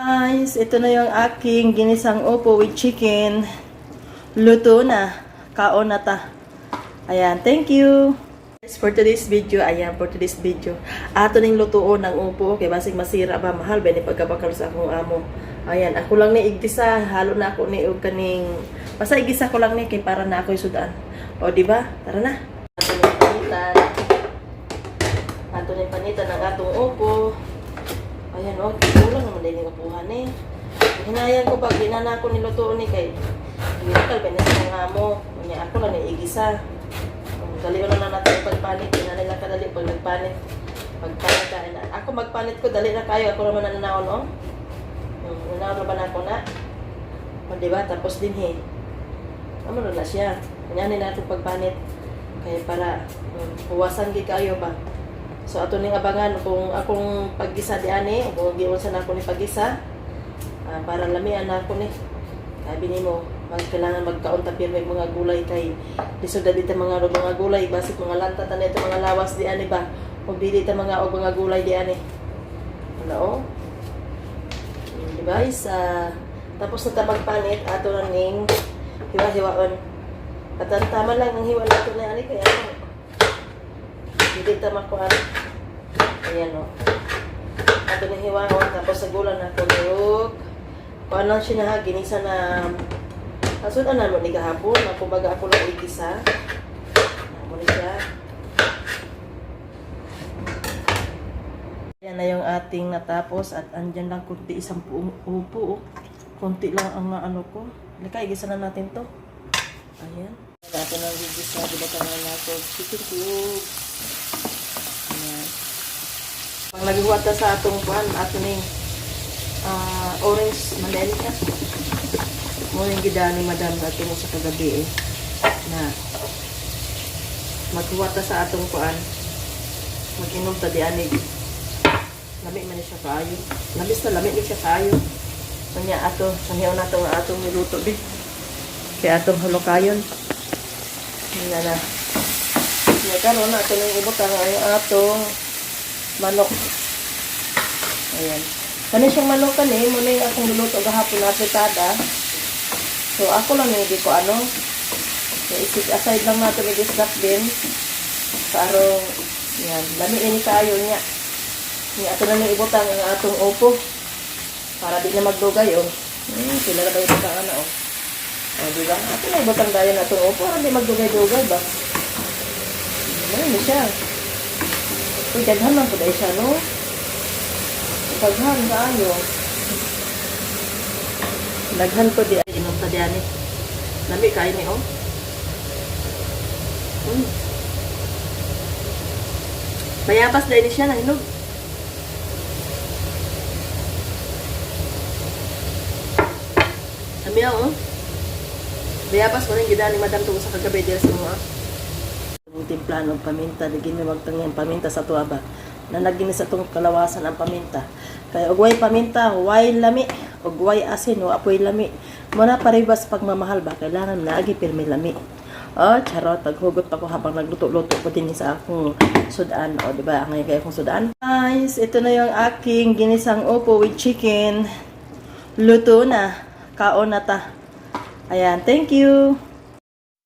Guys, ito na yung aking ginisang upo with chicken. Luto na. Kaon na ta. Ayan, thank you. Guys, For today's video, ayan, for today's video. Ato ning lutuon ng upo. Kay basig masira ba, mahal ba ni pagkabakal sa akong amo. Ayan, ako lang ni igdisa. Halo na ako ni kaning... Basta igisa ko lang ni kay para na ako sudan. O, di ba? Tara na. Ato ning panitan. Ato ning panitan ng atong upo. Ayan oh, kulang naman din yung upuhan eh. Hinayan ko pag ginana ko niluto ni kay Minakal ba na sa mga amo. Kanya ako lang igisa. Um, dali ko na natin pagpanit. Hindi na nila kadali pag nagpanit. Pagpanit ka. na. Ako magpanit ko, dali na kayo. Ako naman nananaon o. Um, nananaon na ba ako na? O diba? Tapos din he. Ano na siya. Kanya natin pagpanit. Kaya para um, huwasan kayo ba. So ato ning abangan kung akong paggisa di ani, kung giun sa nako ni paggisa, ah, para lamian na ako ni. Sabi nimo, mag kailangan magkaunta pirmi mga gulay kay lisod dito mga mga gulay basi kung alanta ta nito mga lawas di ani ba. O bili ta mga og mga gulay di ani. Ano o? Di ba? Isa, tapos na ta magpanit ato na ning hiwa-hiwaon. Katantaman lang ang hiwa nato na ani kaya hindi ta makuha. Ayan o. Ato na hiwaon. Tapos sa gulan na tulog. Kuha lang siya na ginisa na Asod na mo ni kahapon. Ako baga ako lang igisa. Amo ni siya. Yan na yung ating natapos at andyan lang kunti isang puong upo. oh. Kunti lang ang ano ko. Halika, igisa na natin to. Ayan. Natin ang igisa. Diba ka na natin chicken cube. Ayan. Pag naghuwata sa atong pan, ato ning ah, orange mandelika. Mo yung gidani madam ato mo sa kagabi eh. Na maghuwata sa atong pan. Mag-inom ta di anig. Lami man siya kaayo. Labis na lami ni siya kaayo. Kanya ato, sanyaw na itong atong niluto di. Kaya atong halokayon. Hindi na. Kaya karoon na ito ng ibot ang ang atong manok. Ayan. Kani siyang manok kani, muna yung akong niluto gahapon na fritada. So ako lang hindi ko ano. So, isip aside lang natin i-disrupt din. Karong, yan, lamiin kayo niya. Ni ato na ni ibutang ang atong upo. Para di na magdugay, oh. Hmm, sila na ba ibutang ano, oh. Oh, di ba? Ato na ibutang dayon atong upo. Para di magdugay-dugay ba? Ano ni siya? Uy, daghan lang po dahil siya, no? Daghan, kaayo. Daghan po di ay inom ta di ani. Lami kain ni, oh. Hmm. Mayabas dahil siya na hinog. Kami oh. Mayabas mo rin gida ni Madam tungo sa kagabi dyan sa mga. Yung timpla ng paminta, di ginawagtang yung paminta sa tuwa ba? Na naginis sa itong kalawasan ang paminta. Kaya ugway paminta, huway lami, ugway asin, o apoy lami. Muna paribas pagmamahal ba? Kailangan na agi pirmi lami. Oh, charot, paghugot pa ko habang nagluto-luto ko din sa akong sudan. O, di ba? Ang kaya akong sudan. Guys, ito na yung aking ginisang upo with chicken. Luto na. Kaon na ta. Ayan, thank you.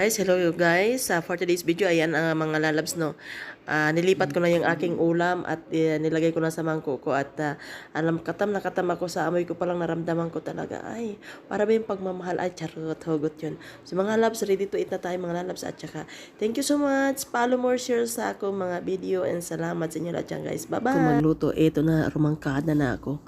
Guys, hello you guys. Uh, for today's video, ayan ang mga lalabs, no. Ah, nilipat ko na yung aking ulam at eh, nilagay ko na sa mangko ko at ah, alam katam na katam ako sa amoy ko palang naramdaman ko talaga. Ay para ba yung pagmamahal? Ay charot hugot yun. So mga loves ready to eat na tayo mga loves at saka thank you so much. Follow more share sa ako mga video. And salamat sa inyo lahat guys. Bye bye kung magluto eto na rumangkada na ako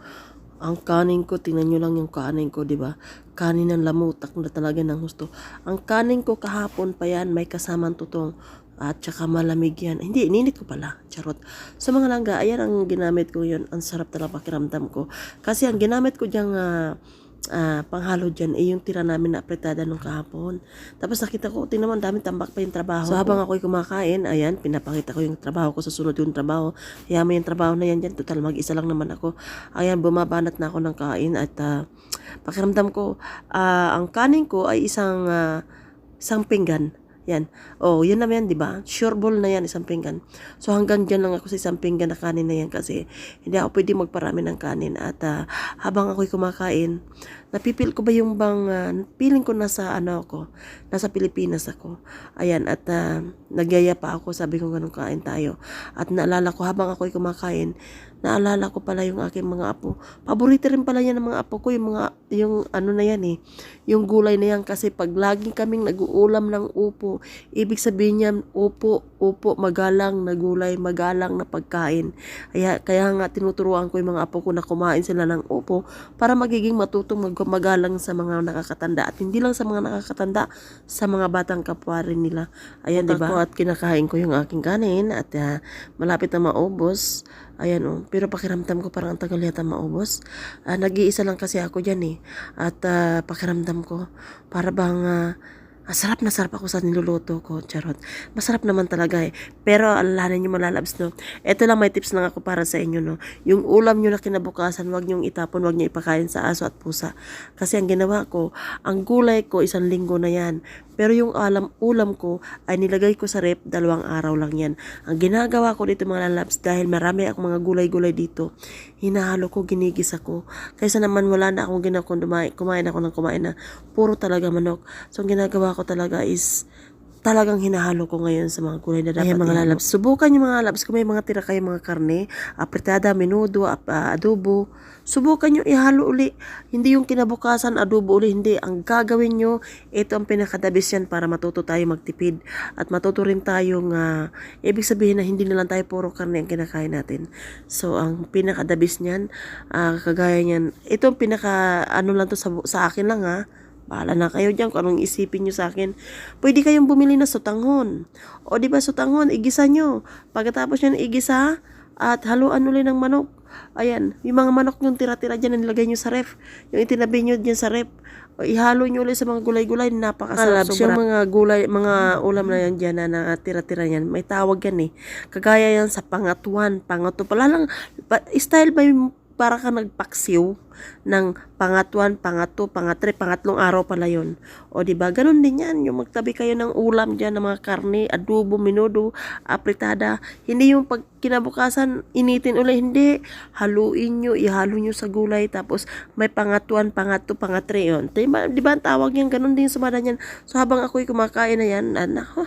ang kanin ko, tingnan nyo lang yung kanin ko, di ba? Kanin ng lamutak na talaga ng gusto. Ang kanin ko kahapon pa yan, may kasamang tutong at saka malamig yan. Hindi, ininit ko pala. Charot. Sa mga langga, ayan ang ginamit ko yun. Ang sarap talaga pakiramdam ko. Kasi ang ginamit ko diyang ah, ah, panghalo dyan, eh yung tira namin na apretada nung kahapon. Tapos nakita ko, tingnan mo, daming tambak pa yung trabaho. So habang ako'y kumakain, ayan, pinapakita ko yung trabaho ko sa sunod yung trabaho. Kaya may yung trabaho na yan dyan, total mag-isa lang naman ako. Ayan, bumabanat na ako ng kain at ah, pakiramdam ko, ah, ang kanin ko ay isang, ah, isang pinggan. Yan. Oh, yun naman yan, di ba? Sure ball na yan, isang pinggan. So, hanggang dyan lang ako sa isang pinggan na kanin na yan kasi hindi ako pwede magparami ng kanin. At ah, habang ako'y kumakain, napipil ko ba yung bang, ah, feeling ko nasa ano ako, nasa Pilipinas ako. Ayan, at ah, nagyaya pa ako, sabi ko ganun kain tayo. At naalala ko, habang ako'y kumakain, naalala ko pala yung aking mga apo. Paborito rin pala yan ng mga apo ko, yung mga, yung ano na yan eh, yung gulay na yan kasi pag lagi kaming nag-uulam ng upo, ibig sabihin niyan, upo, upo, magalang na gulay, magalang na pagkain. Kaya, kaya nga tinuturuan ko yung mga apo ko na kumain sila ng upo para magiging matutong mag magalang sa mga nakakatanda at hindi lang sa mga nakakatanda, sa mga batang kapwa rin nila. Ayan, di ba? At kinakain ko yung aking kanin at ah, malapit na maubos. Ayan oh, pero pakiramdam ko parang ang tagal yata maubos. Ah, nag-iisa lang kasi ako dyan eh. At ah, pakiramdam ko, para bang ah, ah, sarap na sarap ako sa niluluto ko, charot. Masarap naman talaga eh. Pero alalahanin nyo malalabs, no? Ito lang may tips lang ako para sa inyo, no? Yung ulam nyo na kinabukasan, wag nyong itapon, wag nyo ipakain sa aso at pusa. Kasi ang ginawa ko, ang gulay ko, isang linggo na yan. Pero yung alam, ulam ko ay nilagay ko sa rep, dalawang araw lang yan. Ang ginagawa ko dito mga lalabs, dahil marami akong mga gulay-gulay dito, hinahalo ko, ginigis ako. Kaysa naman wala na akong ginagawa, kumain, kumain ako ng kumain na puro talaga manok. So ang ginagawa ko talaga is talagang hinahalo ko ngayon sa mga kulay na dapat Ayan, mga lalabs. Subukan yung mga lalabs kung may mga tira kayo mga karne, apritada, menudo, ap, ah, adobo. Subukan nyo ihalo uli. Hindi yung kinabukasan, adobo uli. Hindi. Ang gagawin nyo, ito ang pinakadabis yan para matuto tayo magtipid. At matuto rin tayong, ah, ibig sabihin na hindi na lang tayo puro karne ang kinakain natin. So, ang pinakadabis niyan, ah, kagaya niyan, ito ang pinaka, ano lang to sa, sa akin lang ha, Bahala na kayo dyan kung anong isipin nyo sa akin. Pwede kayong bumili na sutanghon. O di ba sutanghon, igisa nyo. Pagkatapos nyo igisa, at haluan ulit ng manok. Ayan, yung mga manok yung tira-tira dyan, nilagay nyo sa ref. Yung itinabi nyo dyan sa ref. O, ihalo nyo ulit sa mga gulay-gulay, napakasarap. Alabs, yung mga gulay, mga ulam na yan dyan na, na tira-tira yan, may tawag yan eh. Kagaya yan sa pangatuan, pangato. Pala lang, pa, style yung para ka nagpaksiw ng pangatuan, pangato, pangatri, pangatlong araw pala yon. O di ba? Ganun din yan. Yung magtabi kayo ng ulam diyan ng mga karne, adobo, minudo, apritada. Hindi yung pag kinabukasan, initin ulit. Hindi. Haluin nyo, ihalo nyo sa gulay. Tapos may pangatuan, pangato, pangatri yon. Di ba, di ba ang tawag yan? Ganun din sumada yan. So habang ako'y kumakain na yan, ah, nako,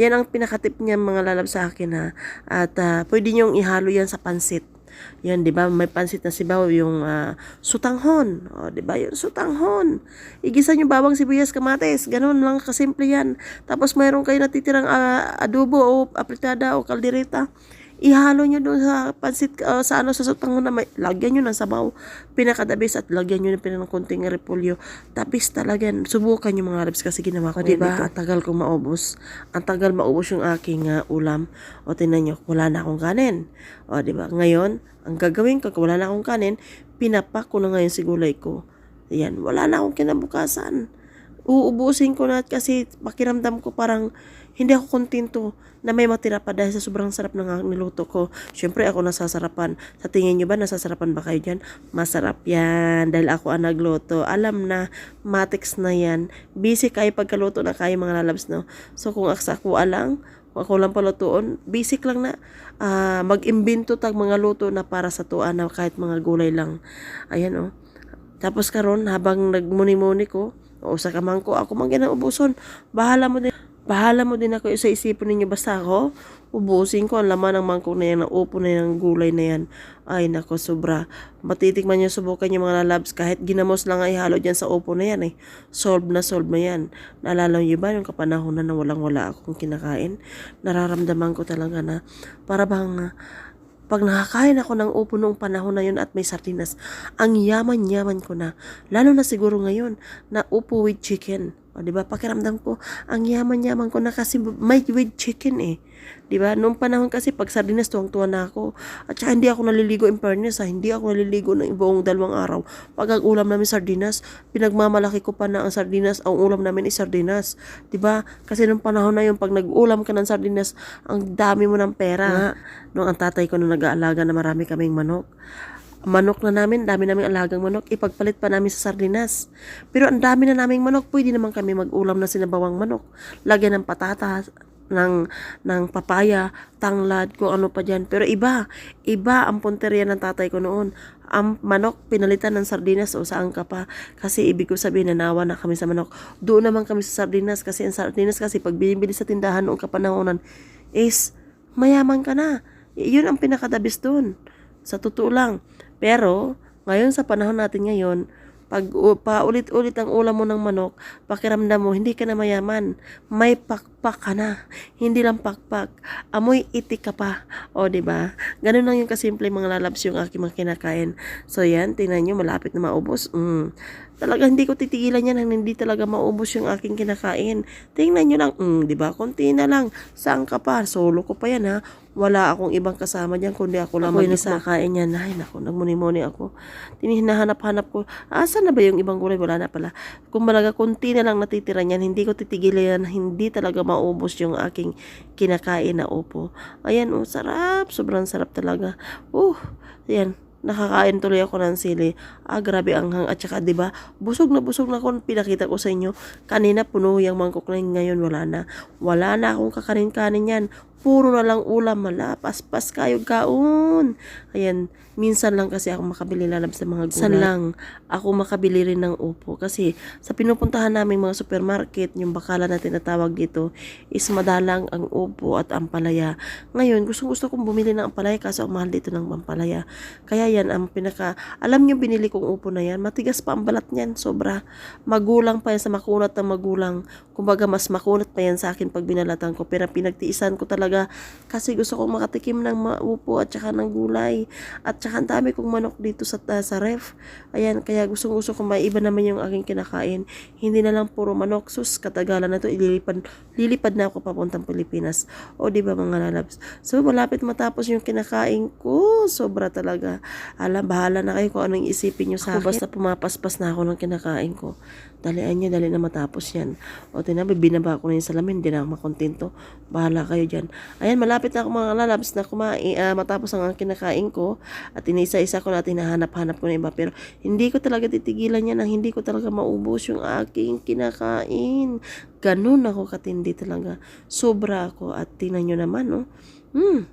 yan ang pinakatip niya mga lalab sa akin ha. At ah, pwede nyong ihalo yan sa pansit. Yan, 'di ba? May pansit na sibaw yung ah, sutanghon. O, 'di ba? Yung sutanghon. Igisa yung bawang sibuyas kamatis. Ganun lang kasimple 'yan. Tapos mayroon kayo natitirang ah, adobo o apritada o kaldereta. Ihalo nyo doon sa pansit, ah, sa ano, sa sutanghon na may, lagyan nyo ng sabaw. Pinakadabis at lagyan nyo ng pinang konting repolyo. Tapis talaga. Subukan nyo mga ribs kasi ginawa ko. Diba? Ang tagal kong maubos. Ang tagal maubos yung aking ah, ulam. O, tinan nyo, wala na akong kanin. O, diba? Ngayon, ang gagawin ko, wala na akong kanin, pinapak ko na ngayon si gulay ko. Ayan, wala na akong kinabukasan. Uubusin ko na kasi pakiramdam ko parang hindi ako kontento na may matira pa dahil sa sobrang sarap ng niluto ko. Siyempre ako nasasarapan. Sa tingin nyo ba nasasarapan ba kayo dyan? Masarap yan dahil ako ang nagluto. Alam na, matics na yan. Busy kayo pagkaluto na kayo mga lalabs, no? So kung aksa ko alang, ako lang palutuon, basic lang na ah, mag-imbento tag mga luto na para sa tuan na kahit mga gulay lang. Ayan oh. Tapos karon habang nagmuni-muni ko, o sa kamangko, ako man ginaubuson. Bahala mo din. Bahala mo din ako sa isipin ninyo basta ako. Ubusin ko ang laman ng mangkok na yan, ang upo na yan, ang gulay na yan. Ay nako, sobra. Matitikman nyo, subukan nyo mga labs. Kahit ginamos lang ay halo dyan sa upo na yan eh. Solve na solve na yan. Naalala nyo ba yung kapanahon na walang wala akong kinakain? Nararamdaman ko talaga na para bang ah, pag nakakain ako ng upo noong panahon na yun at may sardinas, ang yaman-yaman ko na. Lalo na siguro ngayon na upo with chicken. O, di ba? Pakiramdam ko, ang yaman-yaman ko na kasi may with chicken eh. Di ba? Noong panahon kasi pag sardinas, tuwang-tuwa na ako. At saka hindi ako naliligo in fairness ha. Hindi ako naliligo ng buong dalawang araw. Pag ang ulam namin sardinas, pinagmamalaki ko pa na ang sardinas, ang ulam namin is sardinas. Di ba? Kasi noong panahon na yun, pag nag-ulam ka ng sardinas, ang dami mo ng pera. Nga, Noong ang tatay ko nung nag-aalaga na marami kaming manok, manok na namin, dami naming alagang manok, ipagpalit pa namin sa sardinas. Pero ang dami na naming manok, pwede naman kami mag-ulam na sinabawang manok. Lagyan ng patatas, ng ng papaya, tanglad, kung ano pa dyan. Pero iba, iba ang punteriya ng tatay ko noon. Ang manok, pinalitan ng sardinas o saan ka pa. Kasi ibig ko sabihin, nanawa na kami sa manok. Doon naman kami sa sardinas kasi ang sardinas kasi pag binibili sa tindahan noong kapanahonan is mayaman ka na. Yun ang pinakadabis doon. Sa totoo lang. Pero, ngayon sa panahon natin ngayon, pag paulit-ulit ang ulam mo ng manok, pakiramdam mo, hindi ka na mayaman. May pakpak ka na. Hindi lang pakpak. Amoy itik ka pa. O, ba? Ganun lang yung kasimple mga lalabs yung aking mga kinakain. So, yan. Tingnan nyo, malapit na maubos. Mm. Talaga hindi ko titigilan yan hang hindi talaga maubos yung aking kinakain. Tingnan nyo lang, mm, ba? Konti na lang. Saan ka pa? Solo ko pa yan ha. Wala akong ibang kasama dyan kundi ako lang Ako'y mag-isa. Kain yan. Ay, naku, nagmuni-muni ako. Tinihinahanap-hanap ko. Asan na ba yung ibang gulay? Wala na pala. Kung malaga, konti na lang natitira niyan. Hindi ko titigilan yan. Hindi talaga maubos yung aking kinakain na upo. Ayan, oh, sarap. Sobrang sarap talaga. Uh, ayan nakakain tuloy ako ng sili. Ah, grabe ang hang. At saka, ba, busog na busog na ako. Pinakita ko sa inyo. Kanina, puno yung mangkok na yun. Ngayon, wala na. Wala na akong kakanin-kanin yan. Puro na lang ulam. Mala, paspas kayo kaon. Ayan, minsan lang kasi ako makabili lalab sa mga gulay. San lang ako makabili rin ng upo. Kasi sa pinupuntahan namin mga supermarket, yung bakala na tinatawag dito, is madalang ang upo at ampalaya. Ngayon, gusto gusto kong bumili ng ampalaya kaso ang mahal dito ng ampalaya. Kaya yan ang pinaka, alam niyo binili kong upo na yan, matigas pa ang balat niyan, sobra. Magulang pa yan sa makunat ng magulang. Kumbaga mas makunat pa yan sa akin pag binalatan ko. Pero pinagtiisan ko talaga kasi gusto kong makatikim ng maupo at saka ng gulay. At saka ang dami kong manok dito sa, uh, sa ref. Ayan, kaya gusto gusto ko may iba naman yung aking kinakain. Hindi na lang puro manok. Sus, katagalan na to. Ililipad, lilipad na ako papuntang Pilipinas. O di ba mga lalabs? So, malapit matapos yung kinakain ko. Sobra talaga. Alam, bahala na kayo kung anong isipin nyo sa akin. Basta pumapaspas na ako ng kinakain ko. Dalian nyo, dali na matapos yan. O tinabi, binaba ko na yung salamin, hindi na ako makontento. Bahala kayo dyan. Ayan, malapit na ako mga lalabs na kumain, ah, matapos ang kinakain ko. At inisa-isa ko natin hinahanap-hanap ko na iba. Pero hindi ko talaga titigilan yan, hindi ko talaga maubos yung aking kinakain. Ganun ako katindi talaga. Sobra ako. At tingnan nyo naman, no? Hmm,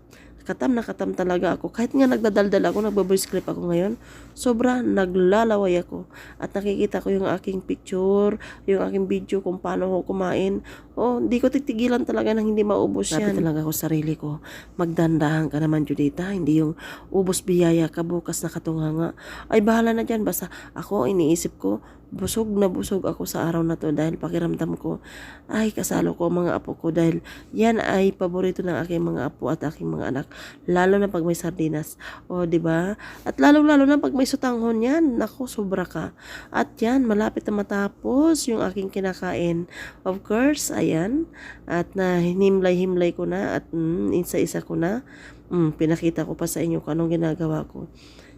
katam na katam talaga ako. Kahit nga nagdadaldal ako, nagbo-voice clip ako ngayon, sobra naglalaway ako. At nakikita ko yung aking picture, yung aking video kung paano ako kumain. Oh, hindi ko titigilan talaga nang hindi maubos yan. Sabi talaga ako sarili ko, magdandahan ka naman Judita, hindi yung ubos biyaya ka bukas na katunganga. Ay bahala na dyan, basta ako iniisip ko, busog na busog ako sa araw na to dahil pakiramdam ko ay kasalo ko mga apo ko dahil yan ay paborito ng aking mga apo at aking mga anak lalo na pag may sardinas. O di ba? At lalo lalo na pag may sutanghon yan. Nako sobra ka. At yan malapit na matapos yung aking kinakain. Of course ayan at na hinimlay-himlay ko na at mm, isa-isa ko na mm, pinakita ko pa sa inyo kung anong ginagawa ko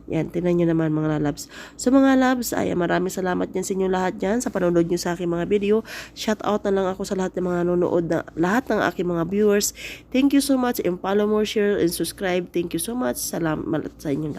yan, tinan nyo naman mga labs. So mga labs, ay maraming salamat yan sa inyo lahat dyan sa panonood nyo sa aking mga video. Shout out na lang ako sa lahat ng mga nanonood na lahat ng aking mga viewers. Thank you so much and follow more, share and subscribe. Thank you so much. Salamat sa inyo lahat.